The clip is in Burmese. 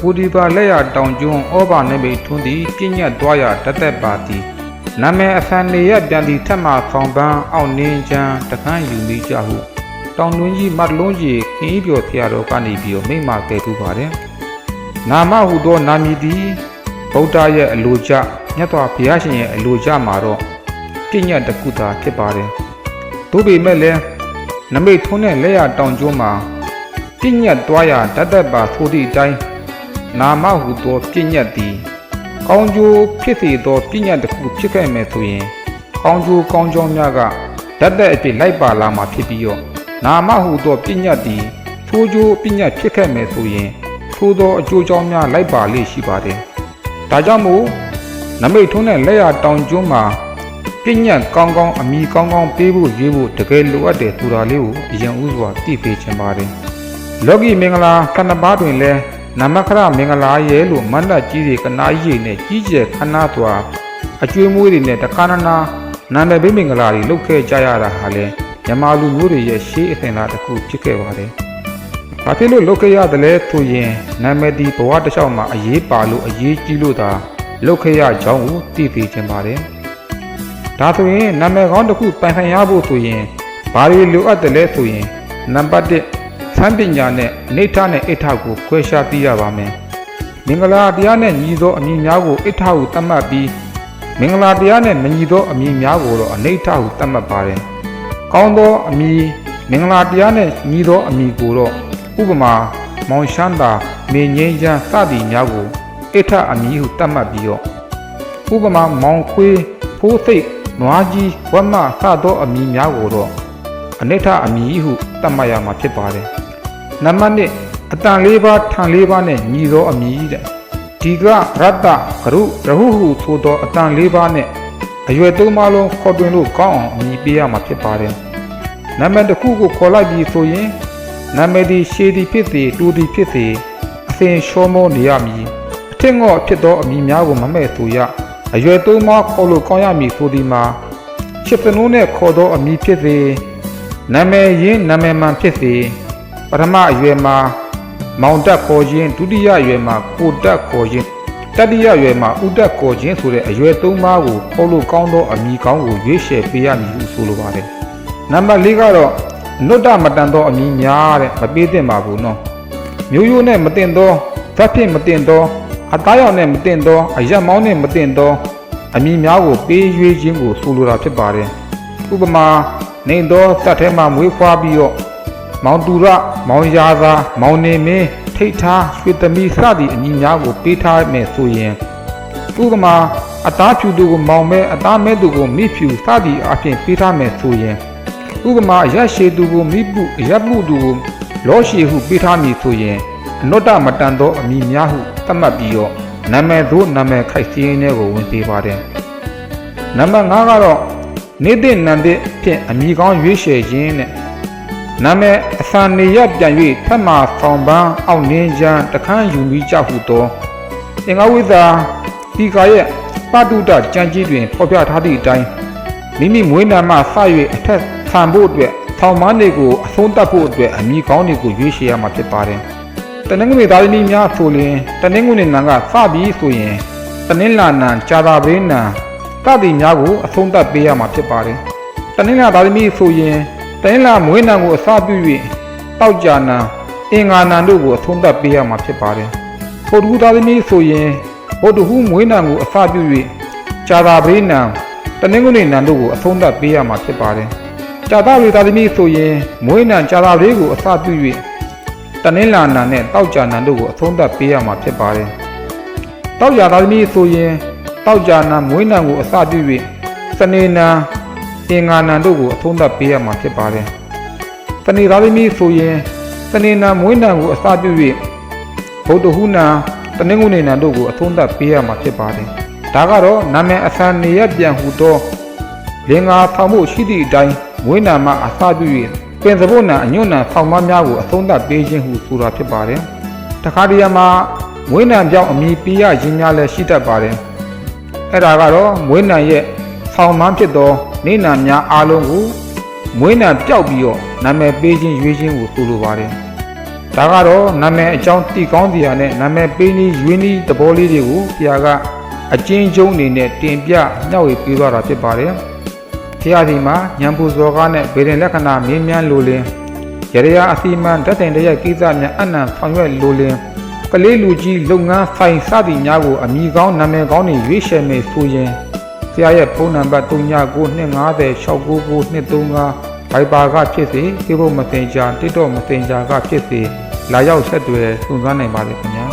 ပူဒီပါလက်ရတောင်ကျွန်းဩဘာနေမိထွန်းသည်ပြညတ်သွားရတသက်ပါသည်နာမည်အဖန်နေရပြန်သည်ထက်မှဖောင်ပန်းအောက်နင်းချမ်းတခန်းယူမိကြဟုတောင်တွင်းကြီးမတ်လုံးကြီးခင်းပြော်ဖျားတော်ကနေပြီးတော့မိမ့်မာခဲ့ပူပါတယ်နာမဟုသောနာမည်သည်ဗုဒ္ဓရဲ့အလိုကြမြတ်စွာဘုရားရှင်ရဲ့အလိုကြမှာတော့ပြညတ်တစ်ခုသာဖြစ်ပါတယ်သို့ပေမဲ့လည်းနမိတ်ထွန်းတဲ့လက်ရတောင်ကျွန်းမှာပြညတ်သွားရတသက်ပါဆိုသည့်အတိုင်း နာမဟုသောပြည့်ညတ်သည်ကောင်းကျိုးဖြစ်စေသောပြည့်ညတ်တစ်ခုဖြစ်ခဲ့မယ်ဆိုရင်ကောင်းကျိုးကောင်းကြောင်းများကဓာတ်သက်အဖြစ်လိုက်ပါလာမှာဖြစ်ပြီးတော့နာမဟုသောပြည့်ညတ်သည်ထိုးကျိုးပြည့်ညတ်ဖြစ်ခဲ့မယ်ဆိုရင်ထိုးသောအကျိုးကြောင်းများလိုက်ပါလေရှိပါတယ်။ဒါကြောင့်မို့နမိတ်ထုံးတဲ့လက်ရတောင်ကျွန်းမှာပြည့်ညတ်ကောင်းကောင်းအမိကောင်းကောင်းပေးဖို့ရွေးဖို့တကယ်လိုအပ်တယ်ဆိုတာလေးကိုအရင်ဦးစွာသိပေးချင်ပါတယ်။လောကီမင်္ဂလာခဏပါတွင်လဲ နမခရမင်္ဂလာရဲ့လို့မန္တကြီးတွေကနာကြီးနဲ့ကြီးကျယ်ခဏစွာအကျွေးမွေးတွေနဲ့တခါနနာနာမည်ဘေးမင်္ဂလာတွေလုပ်ခဲ့ကြရတာဟာလဲမြမလူမျိုးတွေရဲ့ရှေးအစဉ်လာတစ်ခုဖြစ်ခဲ့ပါတယ်။ဘာဖြစ်လို့လုပ်ခဲ့ရတယ်လဲဆိုရင်နာမည်ဒီဘဝတစ်လျှောက်မှာအရေးပါလို့အရေးကြီးလို့သာလုပ်ခဲ့ရကြောင်းကိုသိသိချင်ပါတယ်။ဒါဆိုရင်နာမည်ကောင်းတစ်ခုပိုင်ဆိုင်ရဖို့ဆိုရင်ဘာတွေလိုအပ်တယ်လဲဆိုရင်နံပါတ်1 သံပညာနဲ့အိဋ္ဌနဲ့အိဋ္ဌကိုခွဲခြားသိရပါမယ်။မင်္ဂလာတရားနဲ့ညီသောအမည်များကိုအိဋ္ဌဟုသတ်မှတ်ပြီးမင်္ဂလာတရားနဲ့မညီသောအမည်များကိုတော့အနိဋ္ဌဟုသတ်မှတ်ပါတယ်။ကောင်းသောအမည်မင်္ဂလာတရားနဲ့ညီသောအမည်ကိုတော့ဥပမာမောင်ရှမ်းသာနေငိမ့်ချမ်းစသည်များကိုအိဋ္ဌအမည်ဟုသတ်မှတ်ပြီးတော့ဥပမာမောင်ခွေးဖိုးစိတ်နွားကြီးဝက်မစသောအမည်များကိုတော့အနိဋ္ဌအမည်ဟုသတ်မှတ်ရမှာဖြစ်ပါတယ်။ နံပါတ်1အတန်၄ပါးထံ၄ပါးနဲ့ညီသောအမည်တဲ့ဒီကရတ္တကရုရဟုဟုဆိုသောအတန်၄ပါးနဲ့အရွယ်သုံးပါးလုံးခေါ်တွင်လို့ကောင်းအောင်အမည်ပေးရမှာဖြစ်ပါတယ်။နံပါတ်တစ်ခုကိုခေါ်လိုက်ပြီးဆိုရင်နာမည်ဒီရှည်သည်ဖြစ်စေတူသည်ဖြစ်စေအစဉ်ရှောမောနေရမည်အထက်ငေါ့ဖြစ်သောအမည်များကိုမမဲ့ဆိုရအရွယ်သုံးပါးခေါ်လို့ကောင်းရမည်ဆိုဒီမှာချစ်စနိုးနဲ့ခေါ်သောအမည်ဖြစ်စေနာမည်ရင်းနာမည်မှန်ဖြစ်စေ ပထမအရွယ်မှာမောင်တက်ခေါ်ခြင်းဒုတိယအရွယ်မှာကိုတက်ခေါ်ခြင်းတတိယအရွယ်မှာဥတက်ခေါ်ခြင်းဆိုတဲ့အရွယ်သုံးပါးကိုခေါ်လို့ကောင်းသောအမည်ကောင်းကိုရွေးချယ်ပေးရမည်ဟုဆိုလိုပါတယ်နံပါတ်၄ကတော့နုတ္တမတန်သောအမည်များတဲ့မပေးသင့်ပါဘူးနော်မျိုးရိုးနဲ့မတင်သောဇက်ဖြင့်မတင်သောအသားရောင်နဲ့မတင်သောအရက်မောင်းနဲ့မတင်သောအမည်များကိုပေးရွေးခြင်းကိုဆိုလိုတာဖြစ်ပါတယ်။ဥပမာနေသောဇက်ထဲမှမွေးဖွားပြီးတော့ မောင်တူရမောင်ရာသာမောင်နေမင်းထိတ်ထားရွှေသမီးစသည့်အမည်များကိုပေးထားမယ်ဆိုရင်ဥပမာအသားဖြူသူကိုမောင်မဲအသားမဲသူကိုမိဖြူစသည့်အဖြစ်ပေးထားမယ်ဆိုရင်ဥပမာရက်ရှည်သူကိုမိပုရက်ပုသူကိုလောရှည်ဟုပေးထားမည်ဆိုရင်အနုတ္တမတန်သောအမည်များဟုသတ်မှတ်ပြီးတော့နာမည်သို့နာမည်ခိုက်စည်းရင်းတွေကိုဝင်ပေးပါတယ်နံပါတ်5ကတော့နေတဲ့နံတဲ့ဖြင့်အမည်ကောင်းရွေးချယ်ခြင်းနဲ့ နာမည်အစံနေရပြန်၍ဖက်မှဆောင်ပန်းအောက်နင်းချမ်းတခန်းယူပြီးကြဟုသောအင်္ဂဝိဇ္ဇာဒီကာရဲ့ပတုဒ္ဒကြံကြီးတွင်ဖော်ပြထားသည့်အတိုင်းမိမိမွေးနာမှစ၍အထက်ဆံဖို့အတွက်ထောင်မန်းတွေကိုအဆုံးသတ်ဖို့အတွက်အမိကောင်းတွေကိုရွေးချယ်ရမှာဖြစ်ပါတယ်။တနင်္ဂနွေသားသမီးများဆိုရင်တနင်္ဂနွေနံကစပြီးဆိုရင်တနင်္လာနံကြာတာပရင်းနံတသည်များကိုအဆုံးသတ်ပေးရမှာဖြစ်ပါတယ်။တနင်္လာသားသမီးဆိုရင် တနင်္လာမွေးနံကိုအစပြု၍တောက်ကြနံအင်္ဂါနံတို့ကိုအဆုံးသတ်ပေးရမှာဖြစ်ပါတယ်။ပုဒ်ကူသားသမီးဆိုရင်ဘုဒ္ဓဟူးမွေးနံကိုအစပြု၍ကြာတာပရင်းနံတနင်္ဂနွေနံတို့ကိုအဆုံးသတ်ပေးရမှာဖြစ်ပါတယ်။ကြာသပတေးသာသမီဆိုရင်မွေးနံကြာသပတေးကိုအစပြု၍တနင်္လာနံနဲ့တောက်ကြနံတို့ကိုအဆုံးသတ်ပေးရမှာဖြစ်ပါတယ်။တောက်ကြသာသမီဆိုရင်တောက်ကြနံမွေးနံကိုအစပြု၍စနေနံ အင်္ဂါနံတို့ကိုအဆုံးသတ်ပေးရမှာဖြစ်ပါတယ်။စနေသာသမီဆိုရင်စနေနံမွေးနံကိုအစပြု၍ဗုဒ္ဓဟူးနံတနင်္ဂနွေနံတို့ကိုအဆုံးသတ်ပေးရမှာဖြစ်ပါတယ်။ဒါကတော့နာမည်အစံနေရပြန်ဟူသောလင်္ကာဆောင်မှုရှိသည့်အတိုင်းမွေးနာမအစပြု၍ပင်စပုတ်နံအညွန့်နံဆောင်မများကိုအဆုံးသတ်ပေးခြင်းဟုဆိုတာဖြစ်ပါတယ်။တခါတရံမှာမွေးနံပြောင်းအမည်ပေးရခြင်းများလည်းရှိတတ်ပါတယ်။အဲ့ဒါကတော့မွေးနံရဲ့ ဆောင်မဖြစ်သောနေနံများအားလုံးကိုမွေးနံပြောက်ပြီးတော့နာမည်ပေးခြင်းရွေးခြင်းကိုဆိုလိုပါတယ်။ဒါကတော့နာမည်အကြောင်းတည်ကောင်းတရားနဲ့နာမည်ပေးနည်းရွေးနည်းသဘောလေးတွေကိုဆရာကအကျဉ်းချုပ်အနေနဲ့တင်ပြမျှဝေပေးသွားတာဖြစ်ပါတယ်။ဖျားစီမှာညံပူဇော်ကားနဲ့ဗေဒင်လက္ခဏာမြင်းမြန်းလိုလင်းရရရာအစီမံဓာတ်တင်တရက်ကိစ္စများအနံဆောင်ရွက်လိုလင်းကလေးလူကြီးလုပ်ငန်းဆိုင်စသည်များကိုအမိကောင်းနာမည်ကောင်းတွေရွေးချယ်မယ်ဆိုရင် ဆရာရဲ့ဖုန်းနံပါတ်3992506935ဘိုက်ပါကဖြစ်စေ Facebook Messenger TikTok Messenger ကဖြစ်စေလာရောက်ဆက်သွယ်စုံစမ်းနိုင်ပါလေခင်ဗျာ